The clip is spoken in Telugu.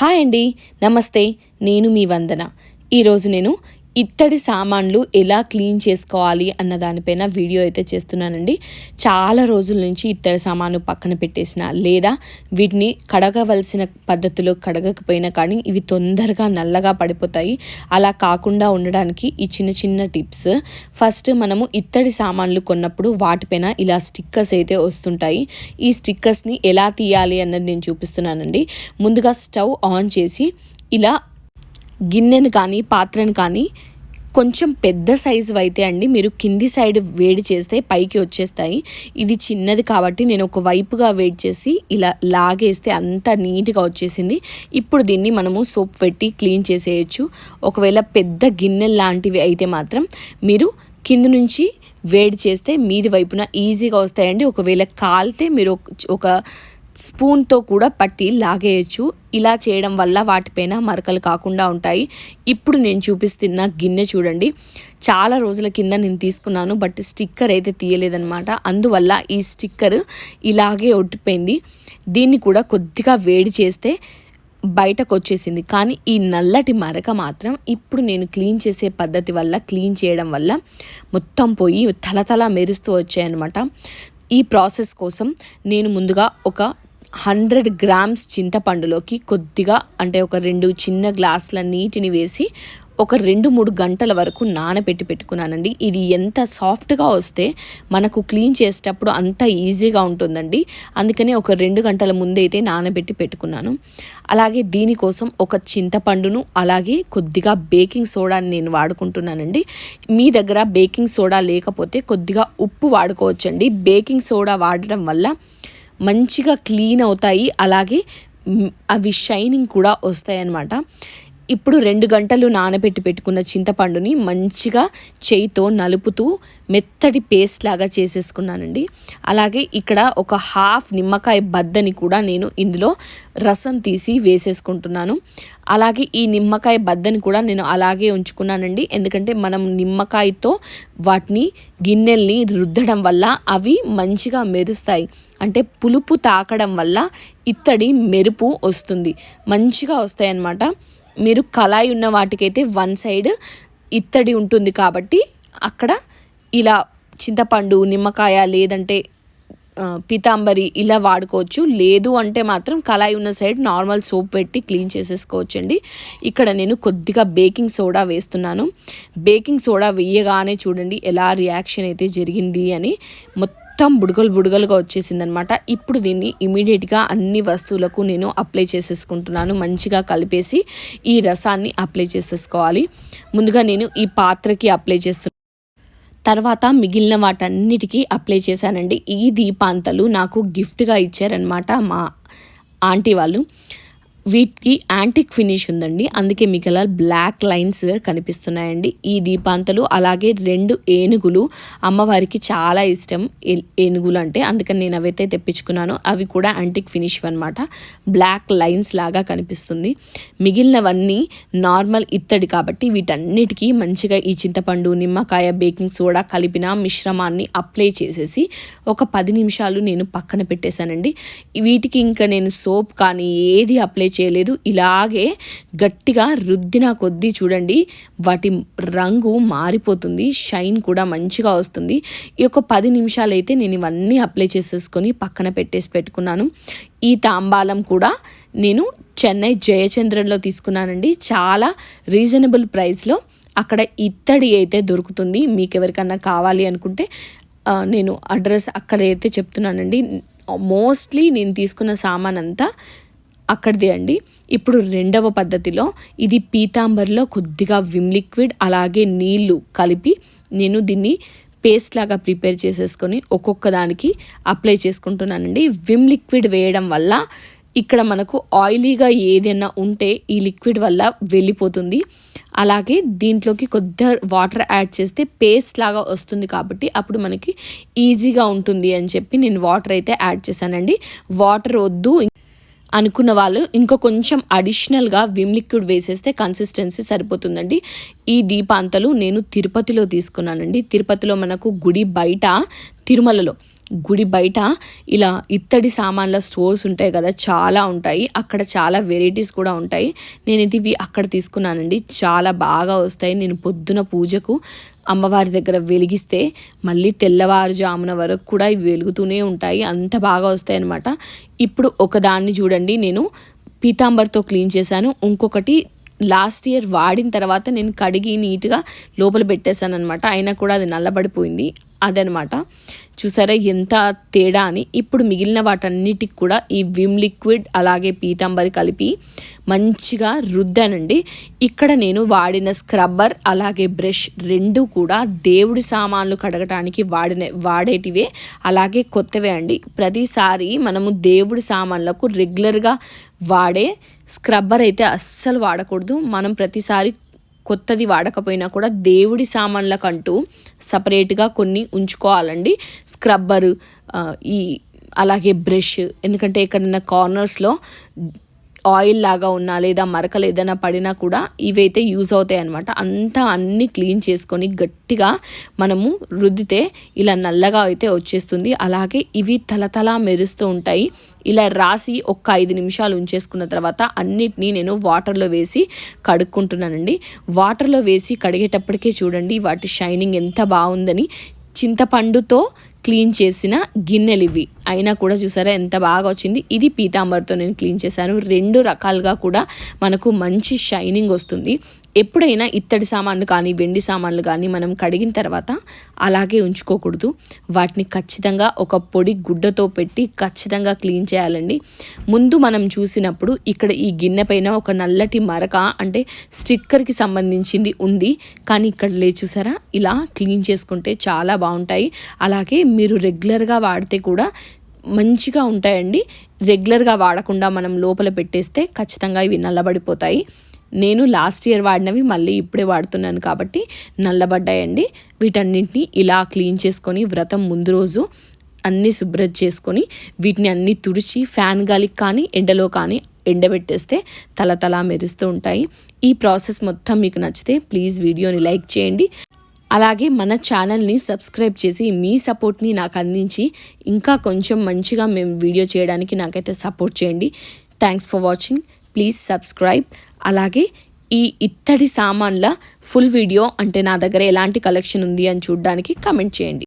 హాయ్ అండి. నమస్తే నేను మీ వందన. ఈరోజు నేను ఇత్తడి సామాన్లు ఎలా క్లీన్ చేసుకోవాలి అన్న దానిపైన వీడియో అయితే చేస్తున్నానండి. చాలా రోజుల నుంచి ఇత్తడి సామాను పక్కన పెట్టేసిన లేదా వీటిని కడగవలసిన పద్ధతిలో కడగకపోయినా కానీ ఇవి తొందరగా నల్లగా పడిపోతాయి. అలా కాకుండా ఉండడానికి ఈ చిన్న చిన్న టిప్స్. ఫస్ట్ మనము ఇత్తడి సామాన్లు కొన్నప్పుడు వాటిపైన ఇలా స్టిక్కర్స్ అయితే వస్తుంటాయి. ఈ స్టిక్కర్స్ని ఎలా తీయాలి అన్నది నేను చూపిస్తున్నానండి. ముందుగా స్టవ్ ఆన్ చేసి ఇలా గిన్నెను కానీ పాత్రను కానీ కొంచెం పెద్ద సైజు అయితే అండి. మీరు కింది సైడ్ వేడి చేస్తే పైకి వచ్చేస్తాయి. ఇది చిన్నది కాబట్టి నేను ఒక వైపుగా వేడి చేసి ఇలా లాగేస్తే అంత నీట్గా వచ్చేసింది. ఇప్పుడు దీన్ని మనము సోప్ పెట్టి క్లీన్ చేసేయచ్చు. ఒకవేళ పెద్ద గిన్నె లాంటివి అయితే మాత్రం మీరు కింద నుంచి వేడి చేస్తే మీది వైపున ఈజీగా వస్తాయండి. ఒకవేళ కాలితే మీరు ఒక స్పూన్తో కూడా పట్టి లాగేయచ్చు. ఇలా చేయడం వల్ల వాటిపైన మరకలు కాకుండా ఉంటాయి. ఇప్పుడు నేను చూపిస్తున్న గిన్నె చూడండి. చాలా రోజుల కింద నేను తీసుకున్నాను బట్ స్టిక్కర్ అయితే తీయలేదనమాట అందువల్ల ఈ స్టిక్కర్ ఇలాగే ఒట్టిపోయింది. దీన్ని కూడా కొద్దిగా వేడి చేస్తే బయటకు వచ్చేసింది కానీ ఈ నల్లటి మరక మాత్రం ఇప్పుడు నేను క్లీన్ చేసే పద్ధతి వల్ల క్లీన్ చేయడం వల్ల మొత్తం పోయి తలతల మెరుస్తూ వచ్చాయన్నమాట. ఈ ప్రాసెస్ కోసం నేను ముందుగా ఒక హండ్రెడ్ గ్రామ్స్ చింతపండులోకి కొద్దిగా అంటే ఒక రెండు చిన్న గ్లాసుల నీటిని వేసి ఒక రెండు మూడు గంటల వరకు నానబెట్టి పెట్టుకున్నానండి. ఇది ఎంత సాఫ్ట్గా వస్తే మనకు క్లీన్ చేసేటప్పుడు అంత ఈజీగా ఉంటుందండి. అందుకనే ఒక రెండు గంటల ముందే అయితే నానబెట్టి పెట్టుకున్నాను. అలాగే దీనికోసం ఒక చింతపండును అలాగే కొద్దిగా బేకింగ్ సోడాని నేను వాడుకుంటున్నానండి. మీ దగ్గర బేకింగ్ సోడా లేకపోతే కొద్దిగా ఉప్పు వాడుకోవచ్చండి. బేకింగ్ సోడా వాడడం వల్ల మంచిగా క్లీన్ అవుతాయి. అలాగే అవి షైనింగ్ కూడా వస్తాయి అన్నమాట ఇప్పుడు రెండు గంటలు నానబెట్టి పెట్టుకున్న చింతపండుని మంచిగా చేయితో నలుపుతూ మెత్తటి పేస్ట్ లాగా చేసేసుకున్నానండి. అలాగే ఇక్కడ ఒక హాఫ్ నిమ్మకాయ బద్దని కూడా నేను ఇందులో రసం తీసి వేసేసుకుంటున్నాను. అలాగే ఈ నిమ్మకాయ బద్దని కూడా నేను అలాగే ఉంచుకున్నానండి. ఎందుకంటే మనం నిమ్మకాయతో వాటిని గిన్నెల్ని రుద్దడం వల్ల అవి మంచిగా మెరుస్తాయి. అంటే పులుపు తాకడం వల్ల ఇత్తడి మెరుపు వస్తుంది. మంచిగా వస్తాయి అన్నమాట మీరు కళాయి ఉన్న వాటికైతే వన్ సైడ్ ఇత్తడి ఉంటుంది కాబట్టి అక్కడ ఇలా చింతపండు నిమ్మకాయ లేదంటే పీతాంబరి ఇలా వాడుకోవచ్చు. లేదు అంటే మాత్రం కళాయి ఉన్న సైడ్ నార్మల్ సోప్ పెట్టి క్లీన్ చేసేసుకోవచ్చండి. ఇక్కడ నేను కొద్దిగా బేకింగ్ సోడా వేస్తున్నాను. బేకింగ్ సోడా వేయగానే చూడండి ఎలా రియాక్షన్ అయితే జరిగింది అని. మొత్తం మొత్తం బుడగలు బుడగలుగా వచ్చేసిందనమాట ఇప్పుడు దీన్ని ఇమీడియట్గా అన్ని వస్తువులకు నేను అప్లై చేసేసుకుంటున్నాను. మంచిగా కలిపేసి ఈ రసాన్ని అప్లై చేసేసుకోవాలి. ముందుగా నేను ఈ పాత్రకి అప్లై చేస్తున్నాను తర్వాత మిగిలిన వాటన్నిటికీ అప్లై చేశానండి. ఈ దీపాంతలు నాకు గిఫ్ట్గా ఇచ్చారనమాట మా ఆంటీ వాళ్ళు. వీటికి యాంటిక్ ఫినిష్ ఉందండి. అందుకే మీకు అలా బ్లాక్ లైన్స్ కనిపిస్తున్నాయండి. ఈ దీపాంతలు అలాగే రెండు ఏనుగులు. అమ్మవారికి చాలా ఇష్టం ఏనుగులు అంటే. అందుకని నేను అవైతే తెప్పించుకున్నాను. అవి కూడా యాంటిక్ ఫినిష్ అనమాట బ్లాక్ లైన్స్ లాగా కనిపిస్తుంది. మిగిలినవన్నీ నార్మల్ ఇత్తడి కాబట్టి వీటన్నిటికీ మంచిగా ఈ చింతపండు నిమ్మకాయ బేకింగ్ సోడా కలిపిన మిశ్రమాన్ని అప్లై చేసేసి ఒక పది నిమిషాలు నేను పక్కన పెట్టేశానండి. వీటికి ఇంకా నేను సోప్ కానీ ఏది అప్లై చేయలేదు. ఇలాగే గట్టిగా రుద్దిన కొద్దీ చూడండి వాటి రంగు మారిపోతుంది షైన్ కూడా మంచిగా వస్తుంది. ఈ యొక్క పది నిమిషాలు అయితే నేను ఇవన్నీ అప్లై చేసేసుకొని పక్కన పెట్టేసి పెట్టుకున్నాను. ఈ తాంబాలం కూడా నేను చెన్నై జయచంద్రంలో తీసుకున్నానండి. చాలా రీజనబుల్ ప్రైస్లో అక్కడ ఇత్తడి అయితే దొరుకుతుంది. మీకు ఎవరికన్నా కావాలి అనుకుంటే నేను అడ్రస్ అక్కడ అయితే చెప్తున్నానండి. మోస్ట్లీ నేను తీసుకున్న సామాన్ అంతా అక్కడిదే అండి. ఇప్పుడు రెండవ పద్ధతిలో ఇది పీతాంబర్లో కొద్దిగా విమ్ లిక్విడ్ అలాగే నీళ్ళు కలిపి నేను దీన్ని పేస్ట్ లాగా ప్రిపేర్ చేసేసుకొని ఒక్కొక్క దానికి అప్లై చేసుకుంటున్నానండి. విమ్ లిక్విడ్ వేయడం వల్ల ఇక్కడ మనకు ఆయిలీగా ఏదైనా ఉంటే ఈ లిక్విడ్ వల్ల వెళ్ళిపోతుంది. అలాగే దీంట్లోకి కొద్దిగా వాటర్ యాడ్ చేస్తే పేస్ట్ లాగా వస్తుంది కాబట్టి అప్పుడు మనకి ఈజీగా ఉంటుంది అని చెప్పి నేను వాటర్ అయితే యాడ్ చేశానండి. వాటర్ వద్దు అనుకున్న వాళ్ళు ఇంకా కొంచెం అడిషనల్గా విమ్ లిక్విడ్ వేసేస్తే కన్సిస్టెన్సీ సరిపోతుందండి. ఈ దీపాంతలు నేను తిరుపతిలో తీసుకున్నానండి. తిరుపతిలో మనకు గుడి బయట తిరుమలలో గుడి బయట ఇలా ఇత్తడి సామాన్ల స్టోర్స్ ఉంటాయి కదా చాలా ఉంటాయి. అక్కడ చాలా వెరైటీస్ కూడా ఉంటాయి. నేను ఇది అక్కడ తీసుకున్నానండి. చాలా బాగా వస్తాయి. నేను పొద్దున పూజకు అమ్మవారి దగ్గర వెలిగిస్తే మళ్ళీ తెల్లవారుజామున వరకు కూడా ఇవి వెలుగుతూనే ఉంటాయి. అంత బాగా వస్తాయి అనమాట ఇప్పుడు ఒకదాన్ని చూడండి. నేను పీతాంబర్తో క్లీన్ చేశాను. ఇంకొకటి లాస్ట్ ఇయర్ వాడిన తర్వాత నేను కడిగి నీట్గా లోపల పెట్టేశాను అనమాట అయినా కూడా అది నల్లబడిపోయింది. అదనమాట. చూసారా ఎంత తేడా అని. ఇప్పుడు మిగిలిన వాటన్నిటికి కూడా ఈ విమ్ లిక్విడ్ అలాగే పీతాంబరి కలిపి మంచిగా రుద్దానండి. ఇక్కడ నేను వాడిన స్క్రబ్బర్ అలాగే బ్రష్ రెండు కూడా దేవుడి సామాన్లు కడగటానికి వాడిన వాడేటివే. అలాగే కొత్తవే అండి. ప్రతిసారి మనము దేవుడి సామాన్లకు రెగ్యులర్గా వాడే స్క్రబ్బర్ అయితే అస్సలు వాడకూడదు. మనం ప్రతిసారి కొత్తది వాడకపోయినా కూడా దేవుడి సామాన్లకంటూ సపరేట్గా కొన్ని ఉంచుకోవాలండి. స్క్రబ్బరు ఈ అలాగే బ్రష్ ఎందుకంటే ఎక్కడైనా కార్నర్స్లో ఆయిల్ లాగా ఉన్నా లేదా మరకలు ఏదైనా పడినా కూడా ఇవైతే యూజ్ అవుతాయి అనమాట అంతా అన్ని క్లీన్ చేసుకొని గట్టిగా మనము రుద్దితే ఇలా నల్లగా అయితే వచ్చేస్తుంది. అలాగే ఇవి తలతలా మెరుస్తూ ఉంటాయి. ఇలా రాసి ఒక ఐదు నిమిషాలు ఉంచేసుకున్న తర్వాత అన్నిటినీ నేను వాటర్లో వేసి కడుక్కుంటున్నానండి. వాటర్లో వేసి కడిగేటప్పటికే చూడండి వాటి షైనింగ్ ఎంత బాగుందని చింతపండుతో క్లీన్ చేసిన గిన్నెలు ఇవి అయినా కూడా చూసారా ఎంత బాగా వచ్చింది. ఇది పీతాంబర్తో నేను క్లీన్ చేశాను. రెండు రకాలుగా కూడా మనకు మంచి షైనింగ్ వస్తుంది. ఎప్పుడైనా ఇత్తడి సామాన్లు కానీ వెండి సామాన్లు కానీ మనం కడిగిన తర్వాత అలాగే ఉంచుకోకూడదు. వాటిని ఖచ్చితంగా ఒక పొడి గుడ్డతో పెట్టి ఖచ్చితంగా క్లీన్ చేయాలండి. ముందు మనం చూసినప్పుడు ఇక్కడ ఈ గిన్నె పైన ఒక నల్లటి మరక అంటే స్టిక్కర్కి సంబంధించింది ఉంది. కానీ ఇక్కడ లే చూసారా? ఇలా క్లీన్ చేసుకుంటే చాలా బాగుంటాయి. అలాగే మీరు రెగ్యులర్గా వాడితే కూడా మంచిగా ఉంటాయండి. రెగ్యులర్గా వాడకుండా మనం లోపల పెట్టేస్తే ఖచ్చితంగా ఇవి నల్లబడిపోతాయి. నేను లాస్ట్ ఇయర్ వాడినవి మళ్ళీ ఇప్పుడే వాడుతున్నాను కాబట్టి నల్లబడ్డాయండి. వీటన్నింటినీ ఇలా క్లీన్ చేసుకొని వ్రతం ముందు రోజు అన్నీ శుభ్రం చేసుకొని వీటిని అన్నీ తుడిచి ఫ్యాన్ గాలికి కానీ ఎండలో కానీ ఎండబెట్టేస్తే తల తలా మెరుస్తూ ఉంటాయి. ఈ ప్రాసెస్ మొత్తం మీకు నచ్చితే ప్లీజ్ వీడియోని లైక్ చేయండి. అలాగే మన ఛానల్ని సబ్స్క్రైబ్ చేసి మీ సపోర్ట్ని నాకు అందించి ఇంకా కొంచెం మంచిగా మేము వీడియో చేయడానికి నాకైతే సపోర్ట్ చేయండి. Thanks for watching please subscribe అలాగే ఈ ఇత్తడి సామాన్ల ఫుల్ వీడియో అంటే నా దగ్గర ఎలాంటి కలెక్షన్ ఉంది అని చూడడానికి కమెంట్ చేయండి.